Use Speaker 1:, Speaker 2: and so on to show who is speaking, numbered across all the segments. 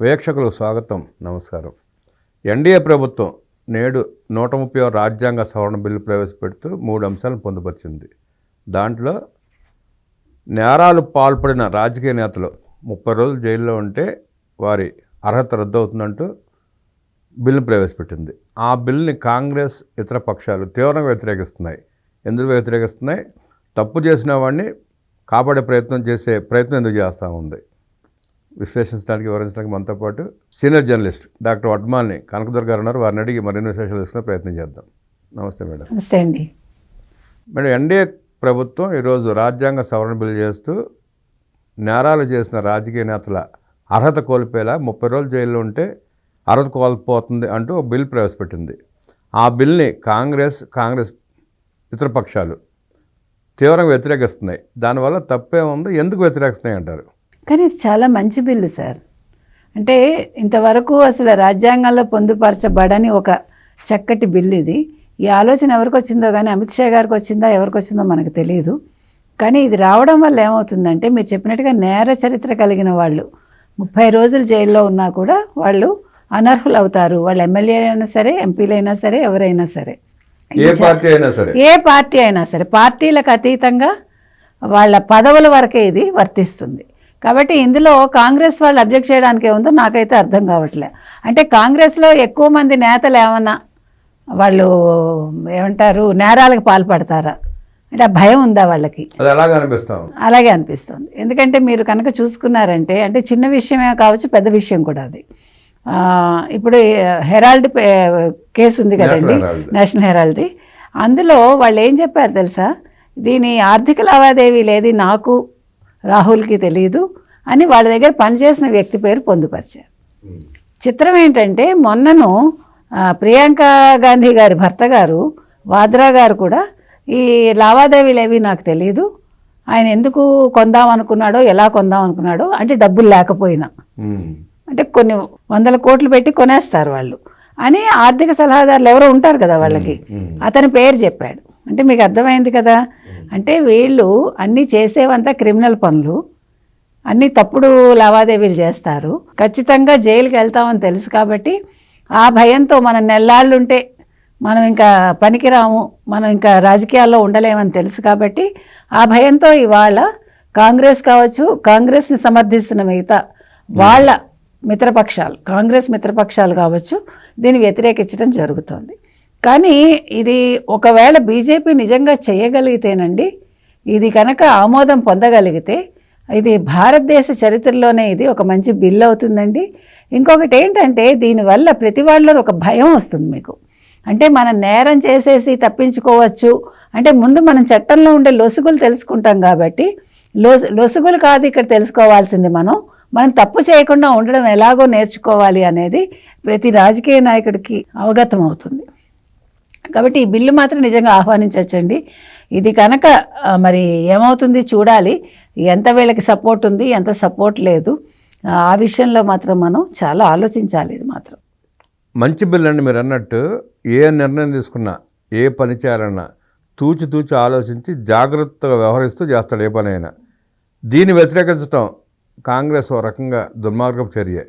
Speaker 1: వీక్షకులు స్వాగతం నమస్కారం. ఎన్డీఏ ప్రభుత్వం నేడు నూట ముప్పై రాజ్యాంగ సవరణ బిల్లు ప్రవేశపెడుతూ మూడు అంశాలను పొందుపరిచింది. దాంట్లో నేరాలు పాల్పడిన రాజకీయ నేతలు ముప్పై రోజులు జైల్లో ఉంటే వారి అర్హత రద్దవుతుందంటూ బిల్లును ప్రవేశపెట్టింది. ఆ బిల్లుని కాంగ్రెస్ ఇతర పక్షాలు తీవ్రంగా వ్యతిరేకిస్తున్నాయి. ఎందుకు వ్యతిరేకిస్తున్నాయి? తప్పు చేసిన వాడిని కాపాడే ప్రయత్నం చేసే ప్రయత్నం ఎందుకు చేస్తూ ఉంది? విశ్లేషించడానికి వివరించడానికి మనతో పాటు senior journalist doctor వడ్మాల్ని Kanakadurga garu ఉన్నారు. వారిని అడిగి మరిన్ని విశేషాలు తీసుకునే ప్రయత్నం చేద్దాం. నమస్తే మేడం.
Speaker 2: నమస్తే అండి.
Speaker 1: మేడం ఎన్డీఏ ప్రభుత్వం ఈరోజు రాజ్యాంగ సవరణ బిల్లు చేస్తూ నేరాలు చేసిన రాజకీయ నేతల అర్హత కోల్పోయేలా ముప్పై రోజులు జైల్లో ఉంటే అర్హత కోల్పోతుంది అంటూ ఒక బిల్ ప్రవేశపెట్టింది. ఆ బిల్ని కాంగ్రెస్ కాంగ్రెస్ ఇతర పక్షాలు తీవ్రంగా వ్యతిరేకిస్తున్నాయి. దానివల్ల తప్పే ఉంది ఎందుకు వ్యతిరేకిస్తున్నాయి అంటారు?
Speaker 2: కానీ ఇది చాలా మంచి బిల్లు సార్. అంటే ఇంతవరకు అసలు రాజ్యాంగంలో పొందుపరచబడని ఒక చక్కటి బిల్లు ఇది. ఈ ఆలోచన ఎవరికి వచ్చిందో కానీ అమిత్ షా గారికి వచ్చిందా ఎవరికి వచ్చిందో మనకు తెలియదు కానీ ఇది రావడం వల్ల ఏమవుతుందంటే మీరు చెప్పినట్టుగా నేర చరిత్ర కలిగిన వాళ్ళు ముప్పై రోజులు జైల్లో ఉన్నా కూడా వాళ్ళు అనర్హులు అవుతారు. వాళ్ళు ఎమ్మెల్యే అయినా సరే ఎంపీలు అయినా సరే ఎవరైనా సరే.
Speaker 1: ఏ పార్టీ అయినా సరే.
Speaker 2: ఏ పార్టీ అయినా సరే. పార్టీలకు అతీతంగా వాళ్ళ పదవుల వరకే ఇది వర్తిస్తుంది. కాబట్టి ఇందులో కాంగ్రెస్ వాళ్ళు అబ్జెక్ట్ చేయడానికి ఏముందో నాకైతే అర్థం కావట్లే. అంటే కాంగ్రెస్లో ఎక్కువ మంది నేతలు ఏమన్నా వాళ్ళు ఏమంటారు నేరాలకు పాల్పడతారా? అంటే ఆ భయం ఉందా వాళ్ళకి?
Speaker 1: అది ఎలాగ అనిపిస్తాం
Speaker 2: అలాగే అనిపిస్తుంది. ఎందుకంటే మీరు కనుక చూసుకున్నారంటే అంటే చిన్న విషయమే కావచ్చు పెద్ద విషయం కూడా అది. ఇప్పుడు హెరాల్డ్ కేసు ఉంది కదండి. నేషనల్ హెరాల్డ్ది. అందులో వాళ్ళు ఏం చెప్పారు తెలుసా? దీని ఆర్థిక లావాదేవీ లేదు నాకు రాహుల్కి తెలియదు అని వాళ్ళ దగ్గర పనిచేసిన వ్యక్తి పేరు పొందుపరిచారు. చిత్రం ఏంటంటే మొన్నను ప్రియాంక గాంధీ గారి భర్త గారు వాద్రా గారు కూడా ఈ లావాదేవీలు ఏవి నాకు తెలియదు ఆయన ఎందుకు కొందాం అనుకున్నాడో ఎలా కొందాం అనుకున్నాడో అంటే డబ్బులు లేకపోయినా. అంటే కొన్ని వందల కోట్లు పెట్టి కొనేస్తారు వాళ్ళు. అని ఆర్థిక సలహాదారులు ఎవరో ఉంటారు కదా వాళ్ళకి. అతని పేరు చెప్పాడు. అంటే మీకు అర్థమైంది కదా? అంటే వీళ్ళు అన్నీ చేసేవంతా క్రిమినల్ పనులు. అన్నీ తప్పుడు లావాదేవీలు చేస్తారు. ఖచ్చితంగా జైలుకి వెళ్తామని తెలుసు కాబట్టి ఆ భయంతో మనం నెల్లాళ్ళు ఉంటే మనం ఇంకా పనికిరాము మనం ఇంకా రాజకీయాల్లో ఉండలేమని తెలుసు కాబట్టి ఆ భయంతో ఇవాళ కాంగ్రెస్ కావచ్చు కాంగ్రెస్ని సమర్థిస్తున్న మిగతా వాళ్ళ మిత్రపక్షాలు కాంగ్రెస్ మిత్రపక్షాలు కావచ్చు దీన్ని వ్యతిరేకించడం జరుగుతోంది. కానీ ఇది ఒకవేళ బీజేపీ నిజంగా చేయగలిగితేనండి ఇది కనుక ఆమోదం పొందగలిగితే ఇది భారతదేశ చరిత్రలోనే ఇది ఒక మంచి బిల్ అవుతుందండి. ఇంకొకటి ఏంటంటే దీనివల్ల ప్రతి వాళ్ళలో ఒక భయం వస్తుంది మీకు. అంటే మనం నేరం చేసేసి తప్పించుకోవచ్చు. అంటే ముందు మనం చట్టంలో ఉండే లొసుగులు తెలుసుకుంటాం కాబట్టి లోసు లొసుగులు కాదు ఇక్కడ తెలుసుకోవాల్సింది మనం. మనం తప్పు చేయకుండా ఉండడం ఎలాగో నేర్చుకోవాలి అనేది ప్రతి రాజకీయ నాయకుడికి అవగతం అవుతుంది కాబట్టి ఈ బిల్లు మాత్రం నిజంగా ఆహ్వానించవచ్చండి ఇది కనుక మరి ఏమవుతుంది చూడాలి. ఎంత వీళ్ళకి సపోర్ట్ ఉంది ఎంత సపోర్ట్ లేదు. ఆ, విషయంలో మాత్రం మనం చాలా ఆలోచించాలి ఇది మాత్రం.
Speaker 1: మంచి బిల్లు అండి మీరు అన్నట్టు ఏ నిర్ణయం తీసుకున్నా ఏ పని చేయాలన్నా తూచి తూచి ఆలోచించి జాగ్రత్తగా వ్యవహరిస్తూ చేస్తాడు ఏ పని అయినా దీన్ని వ్యతిరేకించటం కాంగ్రెస్ ఓ రకంగా దుర్మార్గపు చర్య.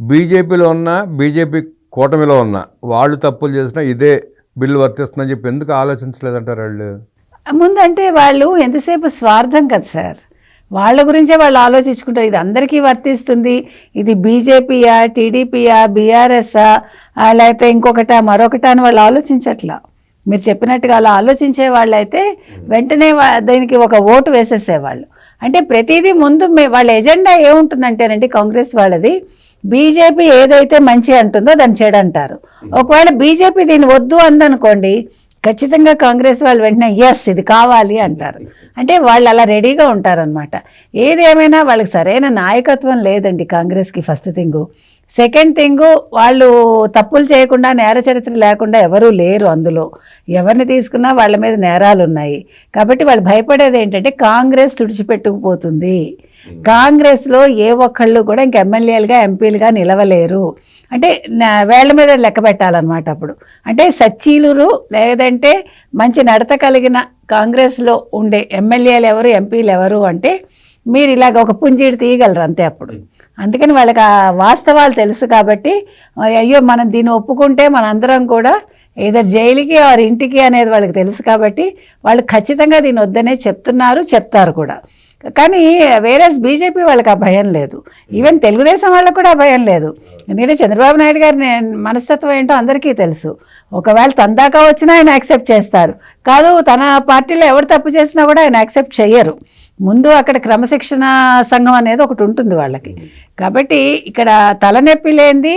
Speaker 1: బీజేపీలో ఉన్న బీజేపీ కూటమిలో ఉన్న వాళ్ళు తప్పులు చేసినా ఇదే బిల్లు వర్తిస్తుందని చెప్పి ఎందుకు ఆలోచించలేదంటారు వాళ్ళు?
Speaker 2: ముందంటే వాళ్ళు ఎంతసేపు స్వార్థం కదా సార్. వాళ్ళ గురించే వాళ్ళు ఆలోచించుకుంటారు. ఇది అందరికీ వర్తిస్తుంది. ఇది బీజేపీయా టీడీపీయా బీఆర్ఎస్ఆ లేకపోతే ఇంకొకట మరొకట అని వాళ్ళు ఆలోచించట్లా. మీరు చెప్పినట్టుగా అలా ఆలోచించే వాళ్ళైతే వెంటనే దీనికి ఒక ఓటు వేసేసేవాళ్ళు. అంటే ప్రతిదీ ముందు మే వాళ్ళ ఎజెండా ఏముంటుందంటేనండి కాంగ్రెస్ వాళ్ళది. బీజేపీ ఏదైతే మంచి అంటుందో దాన్ని చెడు అంటారు. ఒకవేళ బీజేపీ దీన్ని వద్దు అందనుకోండి ఖచ్చితంగా కాంగ్రెస్ వాళ్ళు వెంటనే ఎస్ ఇది కావాలి అంటారు. అంటే వాళ్ళు అలా రెడీగా ఉంటారనమాట ఏదేమైనా వాళ్ళకి సరైన నాయకత్వం లేదండి కాంగ్రెస్కి ఫస్ట్ థింగు సెకండ్ థింగ్ వాళ్ళు తప్పులు చేయకుండా నేర చరిత్ర లేకుండా ఎవరూ లేరు అందులో. ఎవరిని తీసుకున్నా వాళ్ళ మీద నేరాలు ఉన్నాయి కాబట్టి వాళ్ళు భయపడేది ఏంటంటే కాంగ్రెస్ తుడిచిపెట్టుకుపోతుంది. కాంగ్రెస్లో ఏ ఒక్కళ్ళు కూడా ఇంక ఎమ్మెల్యేలుగా ఎంపీలుగా నిలవలేరు. అంటే వేళ్ళ మీద లెక్క పెట్టాలన్నమాట అప్పుడు. అంటే సచ్చీలురు లేదంటే మంచి నడత కలిగిన కాంగ్రెస్లో ఉండే ఎమ్మెల్యేలు ఎవరు ఎంపీలు ఎవరు అంటే మీరు ఇలాగ ఒక పుంజీడు తీయగలరు అంతే అప్పుడు. అందుకని వాళ్ళకి ఆ వాస్తవాలు తెలుసు కాబట్టి అయ్యో మనం దీన్ని ఒప్పుకుంటే మనందరం కూడా ఏదో జైలుకి ఆర్ ఇంటికి అనేది వాళ్ళకి తెలుసు కాబట్టి వాళ్ళు ఖచ్చితంగా దీన్ని వద్దనే చెప్తున్నారు చెప్తారు కూడా. కానీ వేరే బీజేపీ వాళ్ళకి ఆ భయం లేదు. ఈవెన్ తెలుగుదేశం వాళ్ళకు కూడా ఆ భయం లేదు. ఎందుకంటే చంద్రబాబు నాయుడు గారి మనస్తత్వం ఏంటో అందరికీ తెలుసు. ఒకవేళ తన దాకా వచ్చినా ఆయన యాక్సెప్ట్ చేస్తారు. కాదు తన పార్టీలో ఎవరు తప్పు చేసినా కూడా ఆయన యాక్సెప్ట్ చెయ్యరు. ముందు అక్కడ క్రమశిక్షణ సంఘం అనేది ఒకటి ఉంటుంది వాళ్ళకి. కాబట్టి ఇక్కడ తలనొప్పి లేనిది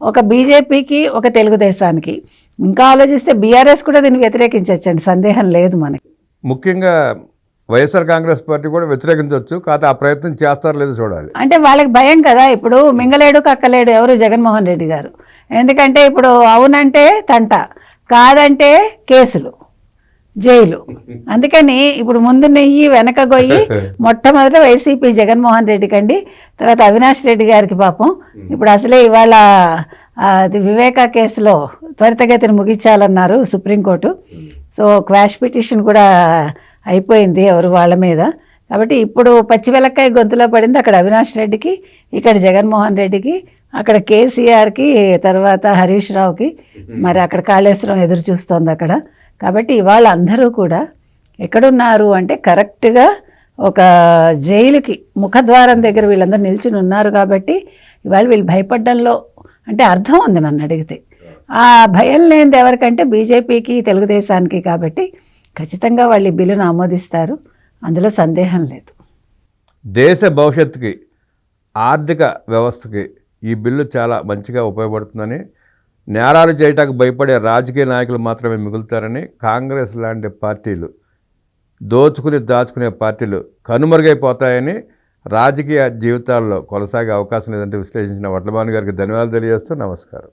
Speaker 2: ఒక బీజేపీకి ఒక తెలుగుదేశానికి. ఇంకా ఆలోచిస్తే బీఆర్ఎస్ కూడా దీన్ని వ్యతిరేకించవచ్చండి సందేహం లేదు మనకి.
Speaker 1: ముఖ్యంగా వైఎస్ఆర్ కాంగ్రెస్ పార్టీ కూడా వ్యతిరేకించవచ్చు కాకపోతే ఆ ప్రయత్నం చేస్తారో లేదో చూడాలి.
Speaker 2: అంటే వాళ్ళకి భయం కదా ఇప్పుడు మింగలేడు కక్కలేడు ఎవరు జగన్మోహన్ రెడ్డి గారు? ఎందుకంటే ఇప్పుడు అవునంటే తంట కాదంటే కేసులు జైలు. అందుకని ఇప్పుడు ముందు నెయ్యి వెనక గొయ్యి మొట్టమొదట వైసీపీ జగన్మోహన్ రెడ్డి కండి తర్వాత అవినాష్ రెడ్డి గారికి పాపం. ఇప్పుడు అసలే ఇవాళ అది వివేక కేసులో త్వరితగతిని ముగించాలన్నారు supreme court. So quash petition కూడా అయిపోయింది ఎవరు వాళ్ళ మీద. కాబట్టి ఇప్పుడు పచ్చి వెలక్కాయ గొంతులో పడింది అక్కడ అవినాష్ రెడ్డికి ఇక్కడ జగన్మోహన్ రెడ్డికి అక్కడ కేసీఆర్కి తర్వాత హరీష్ రావుకి మరి అక్కడ కాళేశ్వరం ఎదురు చూస్తోంది అక్కడ. కాబట్టి ఇవాళ అందరూ కూడా ఎక్కడున్నారు అంటే కరెక్ట్గా ఒక జైలుకి ముఖద్వారం దగ్గర వీళ్ళందరూ నిల్చుని ఉన్నారు కాబట్టి ఇవాళ వీళ్ళు భయపడ్డంలో అంటే అర్థం ఉంది నన్ను అడిగితే. ఆ భయం లేనిది ఎవరికంటే బీజేపీకి తెలుగుదేశానికి కాబట్టి ఖచ్చితంగా వాళ్ళు ఈ బిల్లును ఆమోదిస్తారు. అందులో సందేహం లేదు.
Speaker 1: దేశ భవిష్యత్తుకి ఆర్థిక వ్యవస్థకి ఈ బిల్లు చాలా మంచిగా ఉపయోగపడుతుందని నేరాలు చేయటానికి భయపడే రాజకీయ నాయకులు మాత్రమే మిగులుతారని కాంగ్రెస్ లాంటి పార్టీలు దోచుకుని దాచుకునే పార్టీలు కనుమరుగైపోతాయని రాజకీయ జీవితాల్లో కొనసాగే అవకాశం లేదంటే విశ్లేషించిన వడ్లమాని గారికి ధన్యవాదాలు తెలియజేస్తూ నమస్కారం.